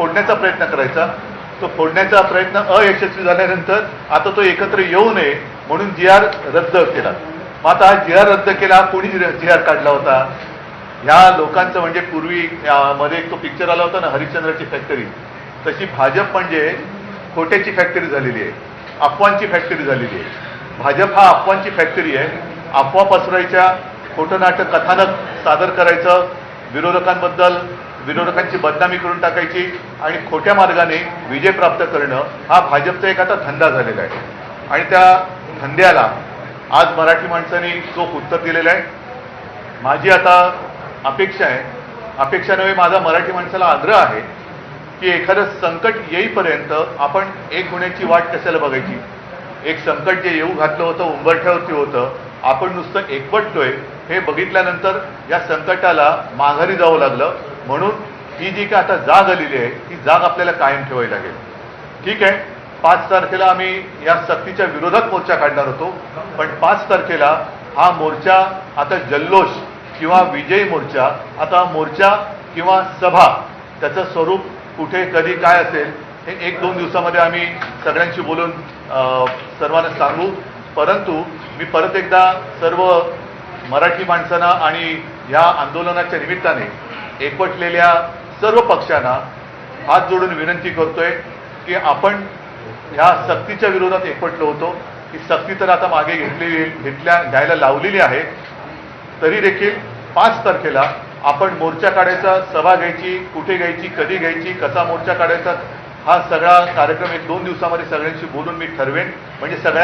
फोडण्याचा प्रयत्न करायचा. तो फोडण्याचा प्रयत्न अयशस्वी झाल्यानंतर आता तो एकत्र येऊ नये म्हणून जी आर रद्द केला. मग आता हा जी आर रद्द केला कोणी जी आर काढला होता? ह्या लोकांचं म्हणजे पूर्वी मध्ये एक तो पिक्चर आला होता ना हरिश्चंद्राची फॅक्टरी तशी भाजप म्हणजे खोट्याची फॅक्टरी झालेली आहे. अफवांची फॅक्टरी झालेली आहे. भाजप हा अफवांची फॅक्टरी आहे. अफवा पसरायच्या खोटं नाटक कथानक सादर करायचं विरोधकांबद्दल विरोधकांची बदनामी करून टाकायची आणि खोट्या मार्गाने विजय प्राप्त करणं हा भाजपचा एक आता धंदा झालेला आहे. आणि त्या धंद्याला आज मराठी माणसांनी चोख उत्तर दिलेलं आहे. माझी आता अपेक्षा आहे अपेक्षा नव्हे माझा मराठी माणसाला आग्रह आहे की एखादं संकट येईपर्यंत आपण एक होण्याची वाट कशाला बघायची? एक संकट जे येऊ घातलं होतं उंबरठ्यावरती होतं आपण नुसतं एकवटतोय हे बघितल्यानंतर या संकटाला माघारी जावं लागलं. म्हणून ही जी काय आता जाग आलेली आहे ती जाग आपल्याला कायम ठेवावी लागेल. ठीक आहे? पाच तारखेला आम्ही या सक्तीच्या विरोधात मोर्चा काढणार होतो. पण पाच तारखेला हा मोर्चा आता जल्लोष किंवा विजयी मोर्चा आता मोर्चा किंवा सभा त्याचं स्वरूप कुठे कधी काय असेल हे एक दोन दिवसामध्ये आम्ही सगळ्यांशी बोलून सर्वांना सांगू. परंतु मी परत एकदा सर्व मराठी माणसांना आणि या आंदोलनाच्या निमित्ताने एकवटलेल्या सर्व पक्षांना हात जोडून विनंती करतोय की आपण ह्या सक्तीच्या विरोधात एकवटलो होतो. ही सक्ती तर आता मागे घेतलेली घेतल्या घ्यायला लावलेली आहे. तरी देखील पाच तारखेला आपण मोर्चा काढायचा सभा घ्यायची कुठे घ्यायची कधी घ्यायची कसा मोर्चा काढायचा हा सगळा कार्यक्रम एक दोन दिवसामध्ये सगळ्यांशी बोलून मी ठरवेन. म्हणजे सगळ्या